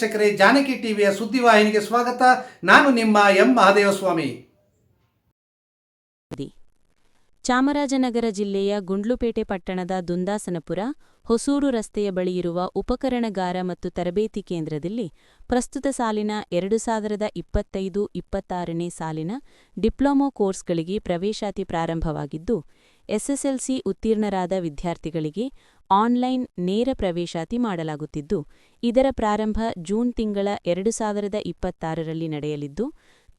ವೀಕ್ಷಕರೇ ಜಾನಕಿ ಟಿವಿಯ ಸುದ್ದಿವಾಹಿನಿಗೆ ಸ್ವಾಗತ. ನಾನು ನಿಮ್ಮ ಎಂ ಮಹಾದೇವಸ್ವಾಮಿ. ಚಾಮರಾಜನಗರ ಜಿಲ್ಲೆಯ ಗುಂಡ್ಲುಪೇಟೆ ಪಟ್ಟಣದ ದುಂದಾಸನಪುರ, ಹೊಸೂರು ರಸ್ತೆಯ ಬಳಿಯಿರುವ ಉಪಕರಣಗಾರ ಮತ್ತು ತರಬೇತಿ ಕೇಂದ್ರದಲ್ಲಿ ಪ್ರಸ್ತುತ ಸಾಲಿನ ಎರಡು ಸಾವಿರದ ಇಪ್ಪತ್ತೈದು, ಇಪ್ಪತ್ತಾರನೇ ಸಾಲಿನ ಡಿಪ್ಲೊಮೊ ಕೋರ್ಸ್ಗಳಿಗೆ ಪ್ರವೇಶಾತಿ ಪ್ರಾರಂಭವಾಗಿದ್ದು ಎಸ್ಎಸ್ಎಲ್ಸಿ ಉತ್ತೀರ್ಣರಾದ ವಿದ್ಯಾರ್ಥಿಗಳಿಗೆ ಆನ್ಲೈನ್ ನೇರ ಪ್ರವೇಶಾತಿ ಮಾಡಲಾಗುತ್ತಿದ್ದು, ಇದರ ಪ್ರಾರಂಭ ಜೂನ್ ತಿಂಗಳ ಎರಡು ಸಾವಿರದ ಇಪ್ಪತ್ತಾರರಲ್ಲಿ ನಡೆಯಲಿದ್ದು,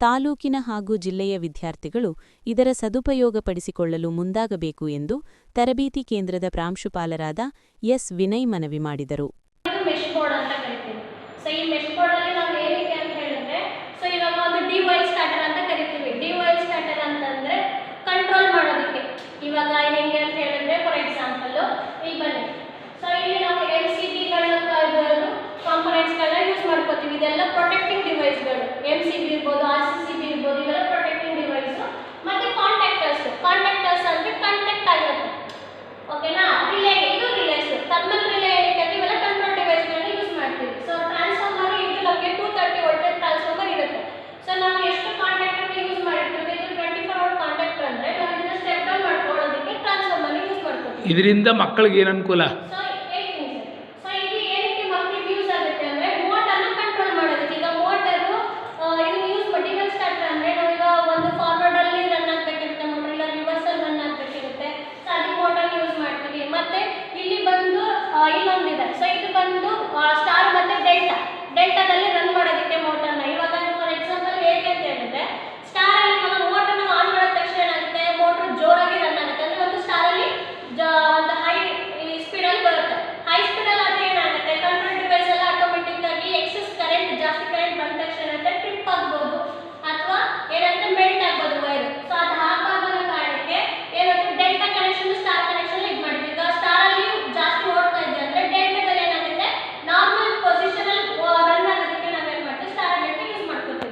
ತಾಲೂಕಿನ ಹಾಗೂ ಜಿಲ್ಲೆಯ ವಿದ್ಯಾರ್ಥಿಗಳು ಇದರ ಸದುಪಯೋಗಪಡಿಸಿಕೊಳ್ಳಲು ಮುಂದಾಗಬೇಕು ಎಂದು ತರಬೇತಿ ಕೇಂದ್ರದ ಪ್ರಾಂಶುಪಾಲರಾದ ಎಸ್. ವಿನಯ್ ಮನವಿ ಮಾಡಿದರು ಇದು ಮೆಶ್ ಬೋರ್ಡ್ ಅಂತ ಕರಿತೀವಿ ಸೊ ಈ ಮೆಶ್ ಬೋರ್ಡ್ ಅಲ್ಲಿ ನಾವು ಏನಕ್ಕೆ ಅಂತ ಹೇಳಿದ್ರೆ ಸೊ ಇವಾಗ ಒಂದು ಡಿ ವೈಲ್ ಸ್ಟಾರ್ಟರ್ ಅಂತ ಕರಿತೀವಿ ಡಿ ವೈಲ್ ಸ್ಟಾರ್ಟರ್ ಅಂತಂದ್ರೆ ಕಂಟ್ರೋಲ್ ಮಾಡೋದಕ್ಕೆ ಇವಾಗ ಹೆಂಗೆ ಅಂತ ಹೇಳಿದ್ರೆ ಫಾರ್ ಎಕ್ಸಾಂಪಲ್ ಈಗ ಬನ್ನಿ ಸೊ ಇಲ್ಲಿ ನಾವು ಎಲ್ ಸಿ ಡಿಗಳನ್ನ ಕಾಂಪೊನೆಂಟ್ಸ್ಗಳನ್ನ ಯೂಸ್ ಮಾಡ್ಕೋತೀವಿ ಇದೆಲ್ಲ ಪ್ರೊಟೆಕ್ಟಿಂಗ್ ಡಿವೈಸ್ಗಳು ಎಂ ಸಿ ಬಿ ಇರ್ಬೋದು ಆರ್ ಸಿ ಸಿ ಬಿ ಇರ್ಬೋದು ಇವೆಲ್ಲ ಪ್ರೊಟೆಕ್ಟಿಂಗ್ ಡಿವೈಸ್ ಮತ್ತೆ ಕಾಂಟ್ಯಾಕ್ಟರ್ಸ್ ಕಾಂಟ್ಯಾಕ್ಟರ್ಸ್ ಅಂದ್ರೆ ಕಾಂಟ್ಯಾಕ್ಟ್ ಆಗಿರುತ್ತೆ ಓಕೆನಾ ರಿಲೇ ಇದು ರಿಲೇಸ್ ಥರ್ಮಲ್ ರಿಲೇ ಏನಕ್ಕೆ ಅಂದ್ರೆ ಇವೆಲ್ಲ ಕಂಟ್ರೋಲ್ ಡಿವೈಸ್ಗಳನ್ನ ಯೂಸ್ ಮಾಡ್ತೀವಿ ಸೊ ಟ್ರಾನ್ಸ್ಫಾರ್ಮರ್ ಇದು ನಮಗೆ ಟೂ ತರ್ಟಿ ವೋಲ್ಟೇಜ್ ಟ್ರಾನ್ಸ್ಫಾರ್ಮರ್ ಇರುತ್ತೆ ಸೊ ನಾವು ಎಷ್ಟು ಕಾಂಟ್ಯಾಕ್ಟರ್ ಯೂಸ್ ಮಾಡಿರ್ತೀವಿ ಇದು ಟ್ವೆಂಟಿ ಫೋರ್ ಅವರ್ ಕಾಂಟ್ಯಾಕ್ಟರ್ ಅಂದ್ರೆ ನಾವು ಇದನ್ನ ಸ್ಟೆಪ್ ಡೌನ್ ಮಾಡ್ಕೊಳ್ಳೋದಕ್ಕೆ ಟ್ರಾನ್ಸ್ಫಾರ್ಮರ್ ಯೂಸ್ ಮಾಡ್ಕೊತೀವಿ ಇದರಿಂದ ಮಕ್ಕಳಿಗೆ ಏನು ಅನುಕೂಲ ಸೊ ಹೇಳ್ತೀನಿ ಸೊ ಇದು ಏನಕ್ಕೆ ಮಕ್ಕಳಿಗೆ ಯೂಸ್ ಆಗುತ್ತೆ ಅಂದ್ರೆ ಮೋಟರ್ನ ಕಂಟ್ರೋಲ್ ಮಾಡೋದಕ್ಕೆ ಈಗ ಮೋಟರು ಇದನ್ನ ಯೂಸ್ ಮಾಡಿ ಡಿವಲ್ ಸ್ಟಾರ್ಟರ್ ಅಂದ್ರೆ ನಾವೀಗ ಒಂದು ಫಾರ್ವರ್ಡ್ ಅಲ್ಲಿ ರನ್ ಆಗ್ಬೇಕಿರುತ್ತೆ ಮೋಟರ್ ಇಲ್ಲ ರಿವರ್ಸ್ ಅಲ್ಲಿ ರನ್ ಆಗ್ಬೇಕಿರುತ್ತೆ ಸೊ ಅದಕ್ಕೆ ಮೋಟರ್ ಯೂಸ್ ಮಾಡ್ತೀವಿ ಮತ್ತೆ ಇಲ್ಲಿ ಬಂದು ಆ, ಇನ್ನೊಂದಿದೆ ಸೊ ಇದು ಬಂದು ಸ್ಟಾರ್ ಮತ್ತೆ ಡೆಲ್ಟಾ ಡೆಲ್ಟಾದಲ್ಲಿ ರನ್ ಮಾಡೋದಕ್ಕೆ ಮೋಟರ್ನ ಇವಾಗ ಫಾರ್ ಎಕ್ಸಾಂಪಲ್ ಹೇಗೆ ಅಂತ ಹೇಳಿದ್ರೆ ಸ್ಟಾರ್ ಅಲ್ಲಿ ಇವಾಗ ಮೋಟರ್ನ ಆನ್ ಮಾಡಿದ ತಕ್ಷಣ ಏನಾಗುತ್ತೆ ಮೋಟರ್ ಜೋರಾಗಿ ರನ್ ಆಗುತ್ತೆ ಅಂದ್ರೆ ಒಂದು ಸ್ಟಾರ್ ಅಲ್ಲಿ ಜ- ಒಂದು ಹೈ ಸ್ಪೀಡಲ್ಲಿ ಬರುತ್ತೆ ಹೈ ಸ್ಪೀಡಲ್ಲಿ ಆದ್ರೆ ಏನಾಗುತ್ತೆ ಕಂಟ್ರೋಲ್ ಡಿವೈಸ್ ಎಲ್ಲ ಆಟೋಮೆಟಿಕ್ ಆಗಿ ಎಕ್ಸೆಸ್ ಕರೆಂಟ್ ಜಾಸ್ತಿ ಕರೆಂಟ್ ಬಂದ ತಕ್ಷಣ ಏನಾಗುತ್ತೆ ಟ್ರಿಪ್ ಆಗ್ಬೋದು ಅಥವಾ ಏನಂದ್ರೆ ಮೆಲ್ಟ್ ಆಗ್ಬೋದು ವೈರ್ ಸೊ ಅದು ಹಾಕಾಗದ ಕಾರಣಕ್ಕೆ ಏನಾಗುತ್ತೆ ಡೆಲ್ಟಾ ಕನೆಕ್ಷನ್ ಸ್ಟಾರ್ ಕನೆಕ್ಷನ್ ಇದು ಮಾಡಿದ್ವಿ ಈಗ ಸ್ಟಾರ್ ಅಲ್ಲಿ ಜಾಸ್ತಿ ಓಡ್ತಾ ಇದೆ ಅಂದ್ರೆ ಡೆಲ್ಟಾದಲ್ಲಿ ಏನಾಗುತ್ತೆ ನಾರ್ಮಲ್ ಪೊಸಿಷನ್ ಅಲ್ಲಿ ರನ್ ಆಗೋದಕ್ಕೆ ನಾವೇನ್ ಮಾಡ್ತೀವಿ ಸ್ಟಾರ್ ಡೆಲ್ಟಾ ಯೂಸ್ ಮಾಡ್ಕೊತೀವಿ ಸಾಕು, ಸಾಕು ಸಾಕು ಏನಿದೆ ಒಂದು ಪಿಕ್ಚರ್ ಎರಡು ಪಿಕ್ಚರ್ ಎಲ್ಲ ಒಂದೇ ಬೋರ್ಡಲ್ಲಿ ಅಸೆಂಬಲ್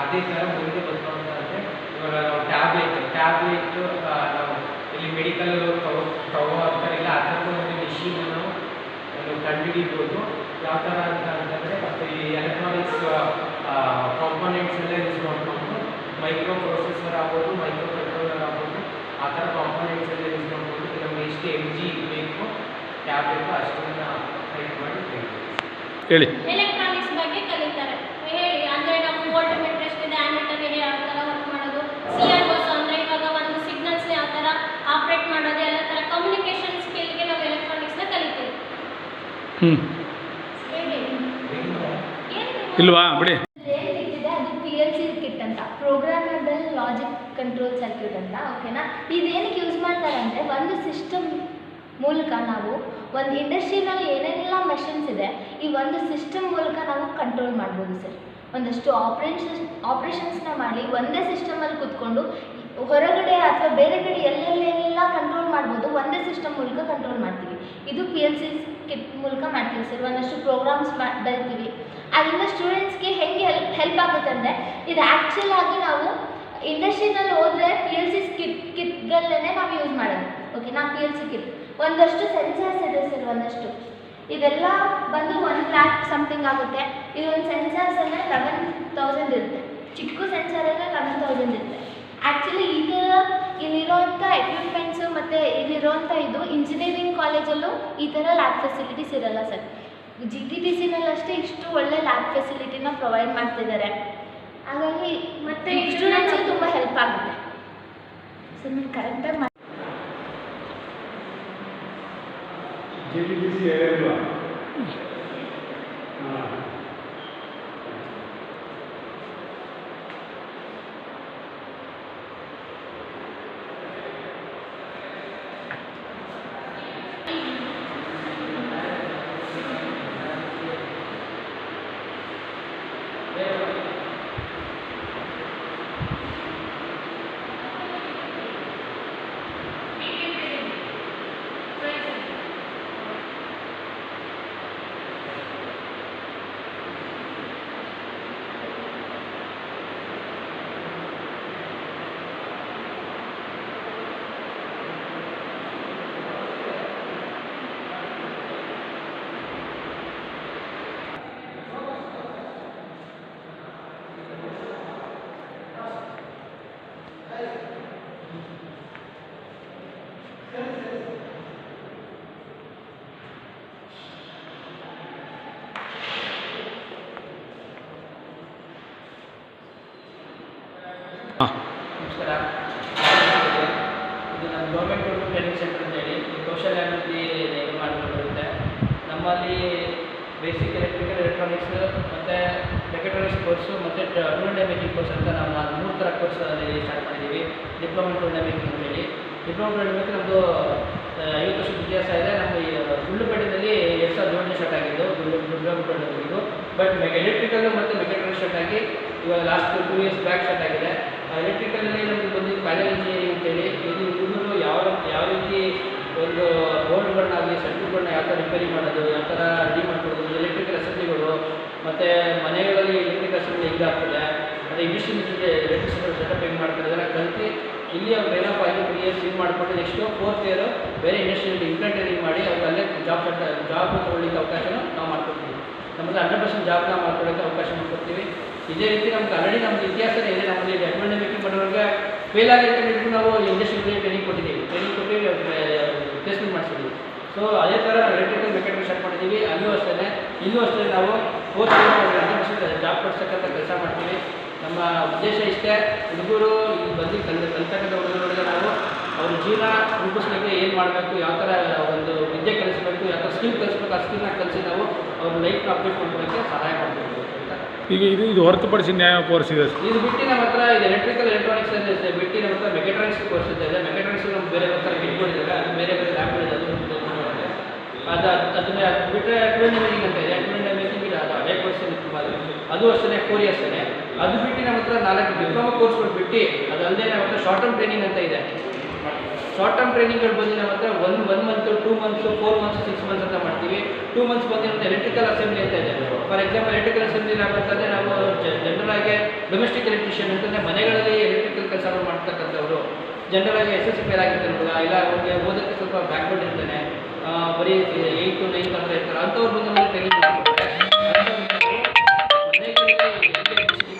ಅದೇ ಥರ ಮುಂದೆ ಬರ್ತಾ ಅಂದರೆ ಇವಾಗ ನಾವು ಟ್ಯಾಬ್ಲೆಟ್ ಟ್ಯಾಬ್ಲೆಟ್ ನಾವು ಇಲ್ಲಿ ಮೆಡಿಕಲ್ ತಗೋ ತಗೋ ಇಲ್ಲ ಆ ಥರದ ಒಂದು ಮಿಷಿನ್ ನಾವು ಕಂಡುಹಿಡಿಬೋದು. ಯಾವ ಥರ ಅಂತ ಅಂತಂದರೆ ಮತ್ತು ಈ ಎಲೆಕ್ಟ್ರಾನಿಕ್ಸ್ ಕಾಂಪೊನೆಂಟ್ಸ್ ಎಲ್ಲ ಯೂಸ್ ಮಾಡಿಕೊಂಡು ಮೈಕ್ರೋ ಪ್ರೊಸೆಸರ್ ಆಗ್ಬೋದು ಮೈಕ್ರೋ ಕಂಟ್ರೋಲರ್ ಆಗ್ಬೋದು ಆ ಥರ ಕಾಂಪೊನೆಂಟ್ಸ್ ಎಲ್ಲ ಯೂಸ್ ಮಾಡ್ಬೋದು ನಮಗೆ ಎಷ್ಟು ಎಂ ಜಿ ಬೇಕು ಟ್ಯಾಬ್ಲೆಟ್ ಅಷ್ಟನ್ನು ಟೈಪ್ ಮಾಡಿ ಹೇಳಿ ಎಲೆಕ್ಟ್ರಾನಿಕ್ಸ್ ಬಗ್ಗೆ ಕಲಿತಾರೆ ಹೇಳಿ ಅಂದ್ರೆ ನಾವು ವೋಲ್ಟ್ ಮೀಟರ್ ಎಷ್ಟಿದೆ ಆಮೀಟರ್ ಇದೆ ಯಾವ ಥರ ವರ್ಕ್ ಮಾಡೋದು ಸಿ ಆರ್ ಓಸ್ ಅಂದ್ರೆ ಇವಾಗ ಒಂದು ಸಿಗ್ನಲ್ಸ್ ಯಾವ ಥರ ಆಪ್ರೇಟ್ ಮಾಡೋದು ಎಲ್ಲ ಥರ ಕಮ್ಯುನಿಕೇಶನ್ ಸ್ಕಿಲ್ಗೆ ನಾವು ಎಲೆಕ್ಟ್ರಾನಿಕ್ಸ್ನ ಕಲಿತೀವಿ ಇಲ್ವಾ? ಬಿಡಿ. ಪ್ರೋಗ್ರಾಮಬಲ್ ಲಾಜಿಕ್ ಕಂಟ್ರೋಲ್ ಸರ್ಕ್ಯೂಟ್ ಅಂತ ಓಕೆನಾ ಇದೇನಕ್ಕೆ ಯೂಸ್ ಮಾಡ್ತಾರೆ ಅಂದರೆ ಒಂದು ಸಿಸ್ಟಮ್ ಮೂಲಕ ನಾವು ಒಂದು ಇಂಡಸ್ಟ್ರಿನಲ್ಲಿ ಏನೇನೆಲ್ಲ ಮಷಿನ್ಸ್ ಇದೆ ಈ ಒಂದು ಸಿಸ್ಟಮ್ ಮೂಲಕ ನಾವು ಕಂಟ್ರೋಲ್ ಮಾಡ್ಬೋದು ಸರ್ ಒಂದಷ್ಟು ಆಪ್ರೇಷನ್ಸ್ ಆಪ್ರೇಷನ್ಸ್ನ ಮಾಡಿ ಒಂದೇ ಸಿಸ್ಟಮಲ್ಲಿ ಕೂತ್ಕೊಂಡು ಹೊರಗಡೆ ಅಥವಾ ಬೇರೆ ಕಡೆ ಎಲ್ಲೆಲ್ಲೆಲ್ಲ ಕಂಟ್ರೋಲ್ ಮಾಡ್ಬೋದು, ಒಂದೇ ಸಿಸ್ಟಮ್ ಮೂಲಕ ಕಂಟ್ರೋಲ್ ಮಾಡ್ತೀವಿ. ಇದು ಪಿ ಎಲ್ ಸಿ ಕಿಟ್ ಮೂಲಕ ಮಾಡ್ತೀವಿ ಸರ್ ಒಂದಷ್ಟು ಪ್ರೋಗ್ರಾಮ್ಸ್ ಮಾ ಬರಿತೀವಿ. ಅದರಿಂದ ಸ್ಟೂಡೆಂಟ್ಸ್ಗೆ ಹೆಂಗೆ ಹೆಲ್ಪ್ ಹೆಲ್ಪ್ ಆಗುತ್ತೆ ಅಂದರೆ, ಇದು ಆ್ಯಕ್ಚುಲ್ ಆಗಿ ನಾವು ಇಂಡಸ್ಟ್ರಿನಲ್ಲಿ ಹೋದರೆ ಪಿ ಎಲ್ ಸಿ ಕಿಟ್ ಕಿಟ್ಗಳನ್ನೇ ನಾವು ಯೂಸ್ ಮಾಡೋದು. ಓಕೆ ನಾವು ಪಿ ಎಲ್ ಸಿ ಕಿಟ್ ಒಂದಷ್ಟು ಸೆನ್ಸರ್ಸ್ ಇದೆ ಸರ್ ಒಂದಷ್ಟು. ಇದೆಲ್ಲ ಬಂದು ಒನ್ ಲ್ಯಾಕ್ ಸಮಥಿಂಗ್ ಆಗುತ್ತೆ. ಇದೊಂದು ಸೆನ್ಸರ್ಸ್ ಅಂದರೆ ಲೆವೆನ್ ತೌಸಂಡ್ ಇರುತ್ತೆ. ಚಿಕ್ಕ ಸೆನ್ಸರ್ ಅಂದರೆ ಲೆವೆನ್ ತೌಸಂಡ್ ಇರುತ್ತೆ. ಆ್ಯಕ್ಚುಲಿ ಇದು ಥರ ಇಲ್ಲಿರೋಂಥ ಎಕ್ವಿಪ್ಮೆಂಟ್ಸು ಮತ್ತು ಇಲ್ಲಿರೋವಂಥ ಇದು ಇಂಜಿನಿಯರಿಂಗ್ ಕಾಲೇಜಲ್ಲೂ ಈ ಥರ ಲ್ಯಾಬ್ ಫೆಸಿಲಿಟೀಸ್ ಇರಲ್ಲ ಸರ್ ಜಿ ಟಿ ಟಿ ಸಿನಲ್ಲಷ್ಟೇ ಇಷ್ಟು ಒಳ್ಳೆ ಲ್ಯಾಬ್ ಫೆಸಿಲಿಟಿನ ಪ್ರೊವೈಡ್ ಮಾಡ್ತಿದ್ದಾರೆ. ಹಾಗಾಗಿ ಮತ್ತೆ ಸ್ಟೂಡೆಂಟ್ಸ್ಗೆ ತುಂಬ ಹೆಲ್ಪ್ ಆಗುತ್ತೆ. ಸೊ ನೀವು ಕರೆಕ್ಟಾಗಿ ಮಾಡಿ ಜಿ ಟಿ ಸಿ ಅದಕ್ಕೋಸ್ಕರ ಇದು ನಮ್ಮ ಗೌರ್ಮೆಂಟ್ ಟ್ರೈನಿಂಗ್ ಸೆಂಟರ್ ಅಂತ ಹೇಳಿ, ಈ ಕೌಶಲ್ಯ ಅಭಿವೃದ್ಧಿ ಇದು ನಮ್ಮಲ್ಲಿ ಬೇಸಿಕ್ ಎಲೆಕ್ಟ್ರಿಕಲ್ ಎಲೆಕ್ಟ್ರಾನಿಕ್ಸ್ ಮತ್ತು ಮೆಕ್ಯಾಟ್ರಾನಿಕ್ಸ್ ಕೋರ್ಸು ಮತ್ತು ಟೂಲ್ ಡ್ಯಾಮೇಜಿಂಗ್ ಕೋರ್ಸ್ ಅಂತ ನಾವು ನಾವು ಮೂರು ಥರ ಕೋರ್ಸ್ ಅಲ್ಲಿ ಸ್ಟಾರ್ಟ್ ಮಾಡಿದ್ದೀವಿ ಡಿಪ್ಲೊಮಾ ಟೂಲ್ ಡ್ಯಾಮೇಜಿಂಗ್ ಅಂತೇಳಿ ಡಿಪ್ಲೊಮಾ ಟೂಲ್ ಡ್ಯಾಮೇಜಿಂಗ್ ನಮ್ಮದು ಐವತ್ತು ವರ್ಷದ ಇತಿಹಾಸ ಇದೆ. ನಮ್ಮ ಗುಂಡ್ಲುಪೇಟೆಯಲ್ಲಿ ಎರಡು ಸಾವಿರದ ಏಳನೇ ಸ್ಟಾರ್ಟ್ ಆಗಿದ್ದು ಗುಂಡ್ಲುಪೇಟೆಗೂ ಬಟ್ ಎಲೆಕ್ಟ್ರಿಕಲ್ ಮತ್ತು ಮೆಕ್ಯಾನಿಕಲ್ ಸ್ಟಾರ್ಟ್ ಆಗಿ ಇವಾಗ last two years back start ಆಗಿದೆ. ಎಲೆಕ್ಟ್ರಿಕಲಲ್ಲಿ ನಮಗೆ ಬಂದಿದ್ದು ಪ್ಯಾನಲ್ ಇಂಜಿನಿಯರಿಂಗ್ ಅಂತೇಳಿ. ಇದು ಹುಡುಗರು ಯಾವ ಯಾವ ರೀತಿ ಒಂದು ಬೋರ್ಡ್ಗಳನ್ನಾಗಲಿ ಬಣ್ಣ ಯಾವ ಥರ ರಿಪೇರಿ ಮಾಡೋದು, ಯಾವ ಥರ ರೆಡಿ ಮಾಡ್ಕೊಡೋದು ಎಲೆಕ್ಟ್ರಿಕಲ್ ಅಸೆಂಬ್ಲಿಗಳು ಮತ್ತು ಮನೆಗಳಲ್ಲಿ ಎಲೆಕ್ಟ್ರಿಕಲ್ ಅಸೆಂಬ್ಲಿ ಹೆಂಗೆ ಆಗ್ತದೆ, ಮತ್ತು ಇಂಡಿಷನ್ ಎಲೆಕ್ಟ್ರಿಸಿಟಿ ಸೆಟಪ್ ಹೆಂಗೆ ಮಾಡ್ತಾರೆ ಅದೆಲ್ಲ ಕಲಿತು ಇಲ್ಲಿ ಅವ್ರು ಏನಪ್ಪ ಆಗಿ ತ್ರೀ ಇಯರ್ಸ್ ಇದು ಮಾಡಿಕೊಂಡು ನೆಕ್ಸ್ಟು ಫೋರ್ತ್ ಇಯರು ಬೇರೆ ಇಂಡಸ್ಟ್ರಿಯಲ್ಲಿ ಇಂಪ್ಲಾಂಟರಿಂಗ್ ಮಾಡಿ ಅವ್ರು ಅಲ್ಲೇ ಜಾಬ್ ಜಾಬ್ ತೊಗೊಳ್ಳಿಕ್ಕೆ ಅವಕಾಶನ ನಾವು ನಮ್ಮಲ್ಲಿ ಹಂಡ್ರೆಡ್ ಪರ್ಸೆಂಟ್ ಜಾಬ್ನ ಮಾಡ್ಕೊಳ್ಳೋಕ್ಕೆ ಅವಕಾಶ ಮಾಡ್ಕೊಡ್ತೀವಿ. ಇದೇ ರೀತಿ ನಮ್ಗೆ ಆಲ್ರೆಡಿ ನಮ್ಮದು ಇತಿಹಾಸನೇ ಏನೇ ನಮ್ಮಲ್ಲಿ ಅಡ್ಮೆಂಟ್ ಮೇಕಿಂಗ್ ಮಾಡೋರಿಗೆ ಫೇಲ್ ಹಿಡಿದು ನಾವು ಇಂಡಸ್ಟ್ರಿಗೆ ಟ್ರೈನಿಂಗ್ ಕೊಟ್ಟಿದ್ದೀವಿ. ಟ್ರೈನಿಂಗ್ ಕೊಟ್ಟು ಪ್ಲೇಸ್ಮೆಂಟ್ ಮಾಡಿಸಿದ್ದೀವಿ. ಸೊ ಅದೇ ಥರ ಎಲೆಕ್ಟ್ರಿಕಲ್ ಮೆಕ್ಯಾನಿಕ್ ಸ್ಟಾರ್ಟ್ ಮಾಡಿದ್ದೀವಿ. ಅಲ್ಲೂ ಅಷ್ಟೇ ಇಲ್ಲೂ ಅಷ್ಟೇ ನಾವು ಫೋರ್ತ್ ಹಂಡ್ರೆಡ್ ಪರ್ಸೆಂಟ್ ಜಾಬ್ ಕೊಡ್ಸಕ್ಕಂಥ ಕೆಲಸ ಮಾಡ್ತೀವಿ. ನಮ್ಮ ಉದ್ದೇಶ ಇಷ್ಟೇ. ಹುಡುಗರು ಇಲ್ಲಿ ಬಂದು ಕಲ್ ಕಲ್ತಕ್ಕಂಥ ಹುಡುಗರಿಗೆ ನಾವು ಅವ್ರ ಜೀವನ ರೂಪಿಸ್ಲಿಕ್ಕೆ ಏನು ಮಾಡಬೇಕು, ಯಾವ ಥರ ಯಾವ ಸ್ಕಿಲ್ ಕಲಿಸ್ಬೇಕು ಆ ಸ್ಕಿಲ್ನ ಕಲಿಸಿ ನಾವು ಅವ್ರ ಲೈಫ್ನ ಅಪ್ಡೇಟ್ ಮಾಡ್ಕೊಳ್ಳೋಕ್ಕೆ ಸಹಾಯ ಮಾಡಬೇಕು ಈಗ ಇದು ಇದು ಹೊರತುಪಡಿಸಿ ನ್ಯಾಯ ಕೋರ್ಸ್ ಇದೆ? ಇದು ಬಿಟ್ಟು ನಮ್ಮ ಹತ್ರ ಇದು ಎಲೆಕ್ಟ್ರಿಕಲ್ ಎಲೆಕ್ಟ್ರಾನಿಕ್ಸ್ ಅಂತ ಇದೆ ಬಿಟ್ಟು ನಮ್ಮ ಹತ್ರ ಮೆಕ್ಯಾಟ್ರಾನಿಕ್ಸ್ ಕೋರ್ಸ್ ಇದೆ ಮೆಕ್ಯಾಟ್ರಾನಿಕ್ಸ್ ನಮ್ಗೆ ಬೇರೆ ಹತ್ರ ಇಟ್ಕೊಂಡಿದ್ದಾರೆ ಅದು ಬೇರೆ ಬೇರೆ ಲ್ಯಾಬ್ಗಳಿದೆ ಅದು ಅದು ಅದನ್ನ ಅದು ಬಿಟ್ಟರೆ ಅಕ್ವೆಂಡಮಿಂಗ್ ಅಂತ ಇದೆ ಅಕ್ವೆಂಡಮಿಂಗ್ ಇದು ಅದು ಅದೇ ಕೋರ್ಸ್ ತುಂಬ ಅದು ಅದು ಅಷ್ಟೇ ಫೋರ್ ಇಯರ್ಸ್ ಅದು ಬಿಟ್ಟು ನಮ್ಮ ಹತ್ರ ನಾಲ್ಕು ಡಿಪ್ಲೊಮಾ ಕೋರ್ಸ್ಗಳು ಬಿಟ್ಟು ಅದಲ್ಲದೆ ನಮ್ಮ ಹತ್ರ ಶಾರ್ಟ್ ಟರ್ಮ್ ಟ್ರೈನಿಂಗ್ ಅಂತ ಇದೆ. ಶಾರ್ಟ್ ಟರ್ಮ್ ಟ್ರೈನಿಂಗ್ಗಳು ಬಂದು ನಮ್ಮ ಹತ್ರ one one month two months four months six months ಅಂತ ಮಾಡ್ತೀವಿ. ಟೂ ಮಂತ್ಸ್ ಅಂತ ಎಲೆಕ್ಟ್ರಿಕಲ್ ಅಸೆಂಬ್ಲಿ ಅಂತ ಇದೆ. ಫಾರ್ ಎಕ್ಸಾಂಪಲ್ ಎಲೆಕ್ಟ್ರಿಕಲ್ ಅಸೆಂಬ್ಲಿ ಆಗುತ್ತಂದರೆ ನಾವು ಜನರಲ್ ಆಗಿ ಡೊಮೆಸ್ಟಿಕ್ ಎಲೆಕ್ಟ್ರಿಷಿಯನ್ ಅಂತಂದರೆ ಮನೆಗಳಲ್ಲಿ ಎಲೆಕ್ಟ್ರಿಕಲ್ ಕೆಲಸಗಳು ಮಾಡ್ತಕ್ಕಂಥವ್ರು. ಜನರಲ್ ಆಗಿ ಎಸ್ ಎಸ್ ಸಿ ಫೇಲ್ ಆಗಿರ್ತಾರೆ ಇಲ್ಲ, ಅವ್ರಿಗೆ ಓದೋಕ್ಕೆ ಸ್ವಲ್ಪ ಬ್ಯಾಕ್ವರ್ಡ್ ಇರ್ತಾನೆ. ಬರೀ ಏಯ್ತು ನೈನ್ತ್ ಅಂತ ಇರ್ತಾರೆ. ಅಂಥವ್ರು ಬಂದು ನಮಗೆ ಎಲೆಕ್ಟ್ರಿಸಿಟಿ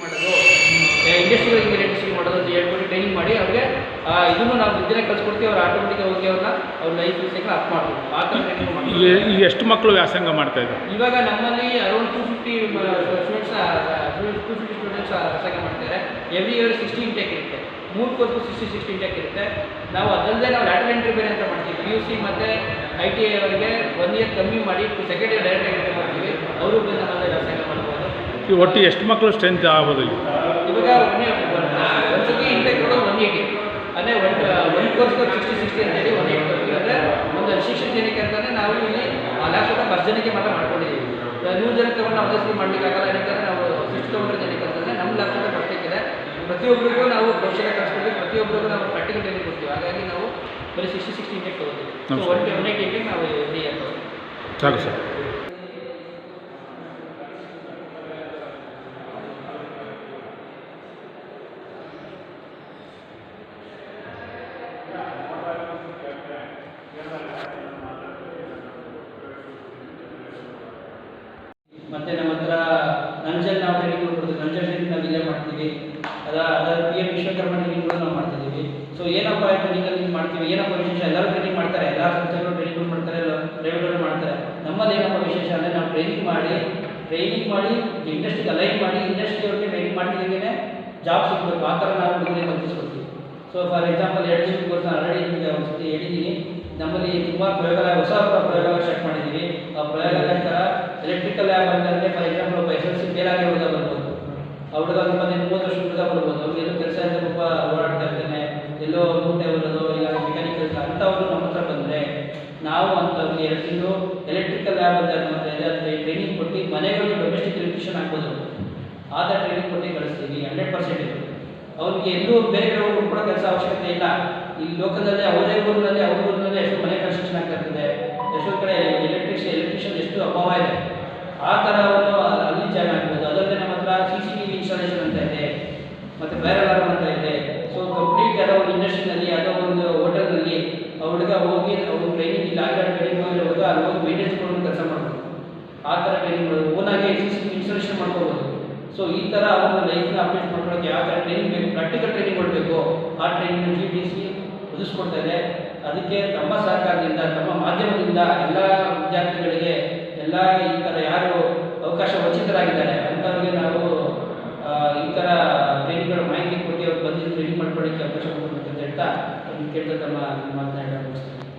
ಮಾಡೋದು ಇಂಡಸ್ಟ್ರಿಗಳಿಗೆ ಎಲೆಕ್ಟ್ರಿಸಿಟಿ ಮಾಡೋದು ಅಂತ ಟ್ರೈನಿಂಗ್ ಮಾಡಿ ಅವ್ರಿಗೆ ಇದನ್ನು ನಾವು ವಿದ್ಯೆ ಕಲಿಸ್ಕೊಡ್ತೀವಿ ಅವ್ರು ಆಟೋಮೆಟಿಕ್ ಹೋಗಿ ಅವ್ರನ್ನ ಅವ್ರ ಲೈಫ್ ಸೈಕಲ್ ಅಪ್ ಮಾಡ್ಬೋದು. ಆ ಥರ ಈಗ ಎಷ್ಟು ಮಕ್ಕಳು ವ್ಯಾಸಂಗ ಮಾಡ್ತಾ ಇದ್ದಾರೆ? ಇವಾಗ ನಮ್ಮಲ್ಲಿ around two fifty students two fifty students ವ್ಯಾಸಂಗ ಮಾಡ್ತಾರೆ ಎವ್ರಿ ಇಯರ್ ಸಿಕ್ಸ್ಟಿ ಇಂಟೆಕ್ ಇರುತ್ತೆ. ಮೂರು ಕೋರ್ಸು ಸಿಕ್ಸ್ಟಿ ಸಿಕ್ಸ್ಟಿ ಇಂಟೆಕ್ ಇರುತ್ತೆ. ನಾವು ಅದಲ್ಲದೆ ನಾವು ಲ್ಯಾಟರ್ ಎಂಟ್ರಿ ಬೇರೆ ಅಂತ ಮಾಡ್ತೀವಿ. ಪಿ ಯು ಸಿ ಮತ್ತು ಐ ಟಿ ಐ ಅವರಿಗೆ ಒನ್ ಇಯರ್ ಕಮ್ಮಿ ಮಾಡಿ ಸೆಕೆಂಡ್ ಇಯರ್ ಡೈರೆಕ್ಟ್ ಎಂಟ್ರಿ ಮಾಡ್ತೀವಿ ಅವರು ಬಂದು ನಮ್ಮಲ್ಲಿ ವ್ಯಾಸಂಗ ಮಾಡ್ಬೋದು. ಒಟ್ಟು ಎಷ್ಟು ಮಕ್ಕಳು ಸ್ಟ್ರೆಂತ್ ಆಗ್ಬೋದು ಇಲ್ಲಿ? ಇವಾಗ ಒಂದೇ ಒಂದ್ಸತಿ ಇಂಟೆಕ್ ಕೊಡೋದು ಒನ್ ಏಯ್ಟಿ ಅದೇ ಒನ್ ಕೋರ್ಸ್ ಸಿಕ್ಸ್ಟಿ ಸಿಕ್ಸ್ಟಿ ಅಂತೇಳಿ ಒನ್ ಏಯ್ಟಿ ಕೊಡ್ತೀವಿ ಅಂದರೆ ಒಂದು ಶಿಕ್ಷಣ ಏನಕ್ಕೆ ಅಂತಲೇ ನಾವು ಇಲ್ಲಿ ಲ್ಯಾಪ್ಟಾಪ್ ಬಸ್ ಜನಕ್ಕೆ ಮಾತ್ರ ಮಾಡ್ಕೊಂಡಿದ್ದೀವಿ ನೂರು ಜನಕ್ಕೆ ತಗೊಂಡು ನಾವು ಅದಕ್ಕೆ ಮಾಡಲಿಕ್ಕಾಗಲ್ಲ ಏನಂತಂದರೆ ನಾವು ಸಿಕ್ಸ್ ಕಿಲೋಮೀಟರ್ ಜನಕ್ಕೆ ಅಂತಂದರೆ ನಮ್ಮ ಲ್ಯಾಪ್ಟಾಪ್ ಬರ್ತಿಕ್ಕಿದೆ ಪ್ರತಿಯೊಬ್ಬರಿಗೂ ನಾವು ಕೌಶಲ್ಯ ಕಲಿಸ್ಕೊಡ್ತೀವಿ ಪ್ರತಿಯೊಬ್ಬರಿಗೂ ನಾವು ಪ್ರಾಕ್ಟಿಕಲ್ ಟ್ರೈನಿಂಗ್ ಕೊಡ್ತೀವಿ ಹಾಗಾಗಿ ನಾವು ಬರೀ ಸಿಕ್ಸ್ಟಿ ಸಿಕ್ಸ್ಟಿ ಇಂಟೆಕ್ ತೊಗೋತೀವಿ so. One one eighty intake ನಾವು ಎವ್ರಿ ಅಂತ ಸಾಕು ಸರ್ ಮತ್ತೆ ನಮ್ಮ ಹತ್ರ ನಂಜಲ್ ನಾವು ಟ್ರೈನಿಂಗ್ ಕೊಡ್ತೀವಿ ನಂಜಲ್ ಟ್ರೈನಿಂಗ್ ನಾವು ಇಲ್ಲೇ ಮಾಡ್ತೀವಿ. ಅದ ಅದರ ಪಿ ಎಂ ವಿಶ್ವಕರ್ಮ ಟ್ರೈನಿಂಗ್ ಕೂಡ ನಾವು ಮಾಡ್ತಿದ್ದೀವಿ. ಸೊ ಏನಪ್ಪ ಟ್ರೈನಿಂಗಲ್ಲಿ ಮಾಡ್ತೀವಿ? ಏನಪ್ಪ ವಿಶೇಷ? ಎಲ್ಲರೂ ಟ್ರೈನಿಂಗ್ ಮಾಡ್ತಾರೆ. ಎಲ್ಲ ಸಂಸ್ಥೆಗಳು ಟ್ರೈನಿಂಗ್ ಮಾಡ್ತಾರೆ. ಪ್ರೈವೇಟರು ಮಾಡ್ತಾರೆ. ನಮ್ಮಲ್ಲಿ ಏನಪ್ಪ ವಿಶೇಷ ಅಂದರೆ ನಾವು ಟ್ರೈನಿಂಗ್ ಮಾಡಿ ಟ್ರೈನಿಂಗ್ ಮಾಡಿ ಇಂಡಸ್ಟ್ರಿಗೆ ಅಲೈನ್ ಮಾಡಿ ಇಂಡಸ್ಟ್ರಿ ಅವ್ರಿಗೆ ಟ್ರೈನಿಂಗ್ ಮಾಡ್ತಿದ್ದಾಗೆ ಜಾಬ್ ಸಿಗಬೇಕು. ಆ ಥರ ನಾವು ಹುಡುಗರಿಗೆ ಕಲ್ಪಿಸ್ಕೊಡ್ತೀವಿ. ಸೊ ಫಾರ್ ಎಕ್ಸಾಂಪಲ್ ಎರಡು ಜಿ ಕೋರ್ಸ್ ಆಲ್ರೆಡಿ ಒಂದ್ಸತಿ ಹೇಳಿದ್ದೀನಿ. ನಮ್ಮಲ್ಲಿ ತುಂಬ ಪ್ರಯೋಗಾಲಯ, ಹೊಸ ಪ್ರಯೋಗ ಸ್ಟಾರ್ಟ್ ಮಾಡಿದ್ದೀವಿ. ಆ ಪ್ರಯೋಗಾಲಯ ಥರ ಎಲೆಕ್ಟ್ರಿಕಲ್ ಲ್ಯಾಬ್ ಅಂತಂದರೆ ಫಾರ್ ಎಕ್ಸಾಂಪಲ್ ಒಬ್ಬ ಎಸ್ ಎಲ್ ಸಿ ಫೇಲ್ ಆಗಿ ಹುಡುಗ ಬರ್ಬೋದು. ಆ ಹುಡುಗ ಮೂವತ್ತು ವರ್ಷ ಹುಡುಗ ಬರ್ಬೋದು. ಅವ್ರಿಗೆ ಎಲ್ಲೋ ಕೆಲಸ ಅಂತ ತುಂಬ ಓಡಾಡ್ತಾ ಇರ್ತಾನೆ ಎಲ್ಲೋ ಮೂಟೆ ಬರೋದು, ಇಲ್ಲ ಮೆಕ್ಯಾನಿಕ್ ಕೆಲಸ ಅಂಥವ್ರು ನಮ್ಮ ಹತ್ರ ಬಂದರೆ, ನಾವು ಅಂಥವ್ರಿಗೆ ಎರಡು ತಿಂಗಳು ಎಲೆಕ್ಟ್ರಿಕಲ್ ಲ್ಯಾಬ್ ಅಂತ ಇದೆ ಅದಕ್ಕೆ ಟ್ರೈನಿಂಗ್ ಕೊಟ್ಟು ಮನೆಗಳಿಗೆ ಡೊಮೆಸ್ಟಿಕ್ ಎಲೆಕ್ಟ್ರಿಷಿಯನ್ ಆಗ್ಬೋದು ಆ ಥರ ಟ್ರೈನಿಂಗ್ ಕೊಟ್ಟು ಕಳಿಸ್ತೀವಿ. ಹಂಡ್ರೆಡ್ ಪರ್ಸೆಂಟ್ ಇದು. ಅವ್ರಿಗೆ ಎಲ್ಲೂ ಬೇರೆ ಕಡೆ ಹೋಗಿ ಕೂಡ ಕೆಲಸ ಅವಶ್ಯಕತೆ ಇಲ್ಲ. ಈ ಲೋಕದಲ್ಲೇ, ಅವರೇ ಊರಿನಲ್ಲಿ, ಅವ್ರ ಊರಿನಲ್ಲಿ ಎಷ್ಟು ಮನೆ ಕನ್ಸ್ಟ್ರಕ್ಷನ್ ಆಗ್ತಾ ಇರ್ತದೆ. ಎಷ್ಟೋ ಕಡೆ ಎಲೆಕ್ಟ್ರಿಷಿಯನ್ ಎಲೆಕ್ಟ್ರಿಷಿಯನ್ ಎಷ್ಟು ಅಭಾವ ಇದೆ. ಆ ಥರ ಅವರು ಅಲ್ಲಿ ಜಾಯ್ನ್ ಆಗ್ಬೋದು. ಅದಲ್ಲದೆ ನಮ್ಮ ಹತ್ರ C C T V installation ಅಂತ ಇದೆ. ಮತ್ತು ಫೈರ್ ಅಲಾರ್ಮ್ ಅಂತ ಇದೆ. ಸೊ ಕಂಪ್ಲೀಟ್ ಯಾವುದೋ ಒಂದು ಇಂಡಸ್ಟ್ರಿನಲ್ಲಿ ಯಾವುದೋ ಒಂದು ಹೋಟೆಲ್ನಲ್ಲಿ ಹುಡುಗ ಹೋಗಿ, ಅವ್ರು ಟ್ರೈನಿಂಗ್ ಇಲ್ಲ ಆಗಿರೋ ಟ್ರೈನಿಂಗ್ ಹೋಗಿ ಹುಡುಗ ಅಲ್ಲಿ ಹೋಗಿ ಮೇಂಟೆನ್ಸ್ ಕೊಡೋದು ಕೆಲಸ ಮಾಡ್ಬೋದು. ಆ ಥರ ಟ್ರೈನಿಂಗ್ ಮಾಡೋದು. ಓನಾಗಿ ಸಿ ಸಿ ಇನ್ಸ್ಟಾಲೇಷನ್ ಮಾಡ್ಕೋಬೋದು. ಸೊ ಈ ಥರ ಅವ್ರನ್ನ ಲೈಫ್ನ ಅಪ್ಡೇಟ್ ಮಾಡ್ಕೊಳ್ಳೋಕೆ ಯಾವ ಥರ ಟ್ರೈನಿಂಗ್ ಬೇಕು ಪ್ರಾಕ್ಟಿಕಲ್ ಟ್ರೈನಿಂಗ್ ಮಾಡಬೇಕು ಆ ಟ್ರೈನಿಂಗ್ ಜಿ ಟಿ ಸಿ ಒದಗಿಸ್ಕೊಡ್ತಾ ಇದೆ. ಅದಕ್ಕೆ ತಮ್ಮ ಸರ್ಕಾರದಿಂದ, ತಮ್ಮ ಮಾಧ್ಯಮದಿಂದ ಎಲ್ಲ ವಿದ್ಯಾರ್ಥಿಗಳಿಗೆ ಎಲ್ಲ ಈ ಥರ ಯಾರು ಅವಕಾಶ ವಂಚಿತರಾಗಿದ್ದಾರೆ ಅಂಥವ್ರಿಗೆ ನಾವು ಈ ಥರ ಟ್ರೈನಿಂಗ್ಗಳ ಮಾಹಿತಿ ಕೊಟ್ಟು ಅವ್ರು ಬಂದಿದ್ದು ಟ್ರೈನಿಂಗ್ ಮಾಡ್ಕೊಳ್ಳಿಕ್ಕೆ ಅವಕಾಶ ಕೊಡಬೇಕು ಅಂತ ಹೇಳ್ತಾ ಕೇಳ್ತಾ ತಮ್ಮ ಮಾತನಾಡ ಮುಗಿಸ್ತೀನಿ